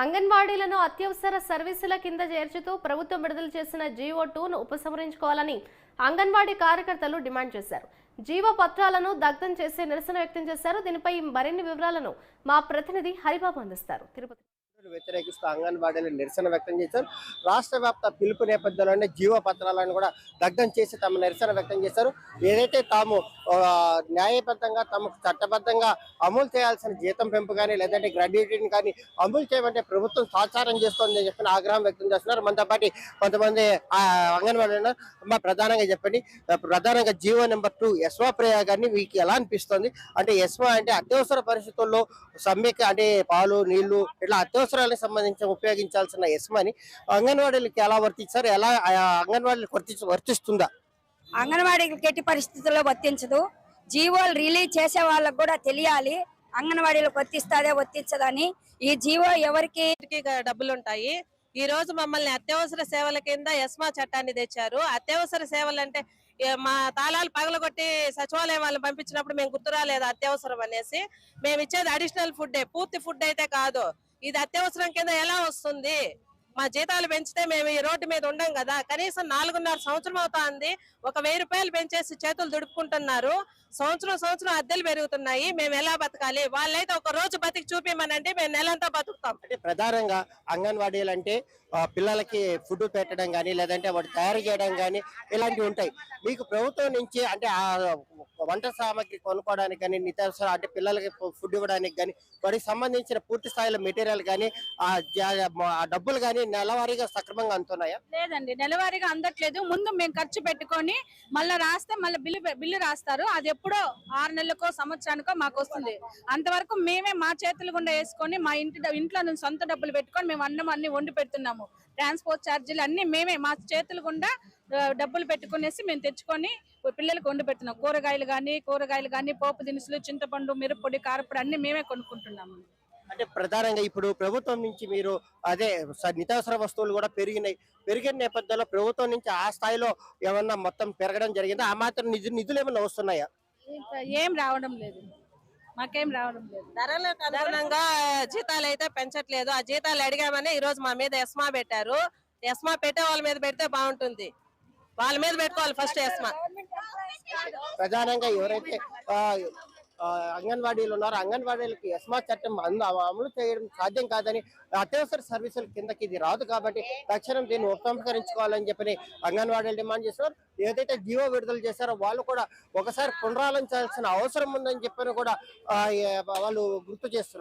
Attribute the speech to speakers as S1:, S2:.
S1: అంగన్వాడీలను అత్యవసర సర్వీసుల కింద చేర్చుతూ ప్రభుత్వం విడుదల చేసిన జీవో టూను ఉపసంహరించుకోవాలని అంగన్వాడీ కార్యకర్తలు డిమాండ్ చేశారు. జీవో పత్రాలను దగ్ధం చేసి నిరసన వ్యక్తం చేశారు. దీనిపై మరిన్ని వివరాలను మా ప్రతినిధి హరిబాబు అందిస్తారు. తిరుపతి
S2: వ్యతిరేకిస్తూ అంగన్వాడీలు నిరసన వ్యక్తం చేశారు. రాష్ట్ర వ్యాప్త పిలుపు నేపథ్యంలోనే జీవ పత్రాలను కూడా దగ్ధం చేసి తమ నిరసన వ్యక్తం చేశారు. ఏదైతే తాము న్యాయబద్ధంగా తమకు చట్టబద్ధంగా అమలు చేయాల్సిన జీతం పెంపు కానీ లేదంటే గ్రాడ్యుయేటీని కానీ అమలు చేయమంటే ప్రభుత్వం సాచారం చేస్తోందని చెప్పిన ఆగ్రహం వ్యక్తం చేస్తున్నారు. మనతో పాటు కొంతమంది ఆ, అంగన్వాడీ ఉన్నారు. ప్రధానంగా చెప్పండి. ప్రధానంగా జీవో నెంబర్ టూ ఎస్వా ప్రయోగాన్ని మీకు ఎలా అనిపిస్తుంది? అంటే ఎస్వా అంటే అత్యవసర పరిస్థితుల్లో సమ్మెకి అంటే పాలు నీళ్ళు ఇట్లా అత్యవసరాలకు సంబంధించి ఉపయోగించాల్సిన ఎస్మాని అంగన్వాడీలకి ఎలా వర్తించారు? ఎలా అంగన్వాడీలకు వర్తి వర్తిస్తుందా?
S3: అంగన్వాడీలకు ఎట్టి పరిస్థితుల్లో వర్తించదు. జీవోలు రిలీజ్ చేసే వాళ్ళకు కూడా తెలియాలి. అంగన్వాడీలకు వర్తిస్తాదే వర్తించదని. ఈ జీవో ఎవరికి?
S4: కి డబ్బులు ఉంటాయి ఈ రోజు మమ్మల్ని అత్యవసర సేవల కింద ఎస్మా చట్టాన్ని తెచ్చారు. అత్యవసర సేవలు అంటే మా తాళాలు పగలగొట్టి సచివాలయం వాళ్ళని పంపించినప్పుడు మేము గుర్తురాలేదు అత్యవసరం అనేసి. మేము ఇచ్చేది అడిషనల్ ఫుడ్ పూర్తి ఫుడ్ అయితే కాదు. ఇది అత్యవసరం కింద ఎలా వస్తుంది? మా జీతాలు పెంచితే మేము ఈ రోడ్డు మీద ఉండం కదా? కనీసం నాలుగున్నర సంవత్సరం అవుతాంది. ఒక వెయ్యి రూపాయలు పెంచేసి చేతులు దుడుపుకుంటున్నారు. సంవత్సరం సంవత్సరం అద్దెలు పెరుగుతున్నాయి. మేము ఎలా బతకాలి? వాళ్ళైతే ఒక రోజు బతికి చూపిమనంటే మేము నెలంతా బతుకుతాం.
S2: అంటే ప్రధానంగా అంగన్వాడీలు అంటే ఆ, పిల్లలకి ఫుడ్ పెట్టడం కానీ లేదంటే వాటి తయారు చేయడం కానీ ఇలాంటివి ఉంటాయి. మీకు ప్రభుత్వం నుంచి అంటే ఆ వంట సామాగ్రి కొనుక్కోవడానికి కానీ నిత్యావసర అంటే పిల్లలకి ఫుడ్ ఇవ్వడానికి కానీ వాటికి సంబంధించిన పూర్తి స్థాయిలో మెటీరియల్ కానీ ఆ జా- ఆ డబ్బులు కానీ నెలవారీగా సక్రమంగా అందుతున్నాయా?
S5: లేదండి నెలవారీగా అందట్లేదు. ముందు మేము ఖర్చు పెట్టుకొని మళ్ళీ రాస్తే మళ్ళీ బిల్లు బిల్లు రాస్తారు. అది ఎప్పుడో ఆరు నెలలకో సంవత్సరానికో మాకు వస్తుంది. అంతవరకు మేమే మా చేతులు గుండా వేసుకొని మా ఇంటి ఇంట్లో నుంచి సొంత డబ్బులు పెట్టుకొని మేము అన్నం అన్ని వండి పెడుతున్నాము. ట్రాన్స్పోర్ట్ ఛార్జీలు అన్ని మేమే మా చేతులు గుండా డబ్బులు పెట్టుకునేసి మేము తెచ్చుకొని పిల్లలకు వండి పెడుతున్నాం. కూరగాయలు కానీ కూరగాయలు కానీ పోపు దినుసులు చింతపండు మిరప్పొడి కారపొడి అన్ని మేమే కొనుక్కుంటున్నాము.
S2: అంటే ప్రధానంగా ఇప్పుడు ప్రభుత్వం నుంచి మీరు అదే స- నిత్యావసర వస్తువులు కూడా పెరిగినాయి. పెరిగిన నేపథ్యంలో ప్రభుత్వం నుంచి ఆ స్థాయిలో ఏమన్నా మొత్తం పెరగడం జరిగిందా? ఆ మాత్రం నిధు నిధులు ఏమన్నా వస్తున్నాయా?
S5: ఏం రావడం లేదు. మాకేం రావడం లేదు.
S4: ధరలకు అనుగుణంగా జీతాలు అయితే పెంచట్లేదు. ఆ జీతాలు అడిగామని ఈ రోజు మా మీద ఎస్మా పెట్టారు. ఎస్మా పెట్టే వాళ్ళ మీద పెడితే బాగుంటుంది. వాళ్ళ మీద పెట్టుకోవాలి ఫస్ట్ ఎస్మా.
S2: ప్రధానంగా ఎవరైతే అంగన్వాడీలు ఉన్నారు. అంగన్వాడీలకి ఎస్మా చట్టం అంద- అమలు చేయడం సాధ్యం కాదని అత్యవసర సర్వీసుల కిందకి ఇది రాదు కాబట్టి తక్షణం దీన్ని ఉపసంహరించుకోవాలని చెప్పి అంగన్వాడీలు డిమాండ్ చేస్తున్నారు. ఏదైతే జీవో విడుదల చేశారో వాళ్ళు కూడా ఒకసారి పునరాలోచించాల్సిన అవసరం ఉందని చెప్పని కూడా వాళ్ళు గుర్తు చేస్తున్నారు.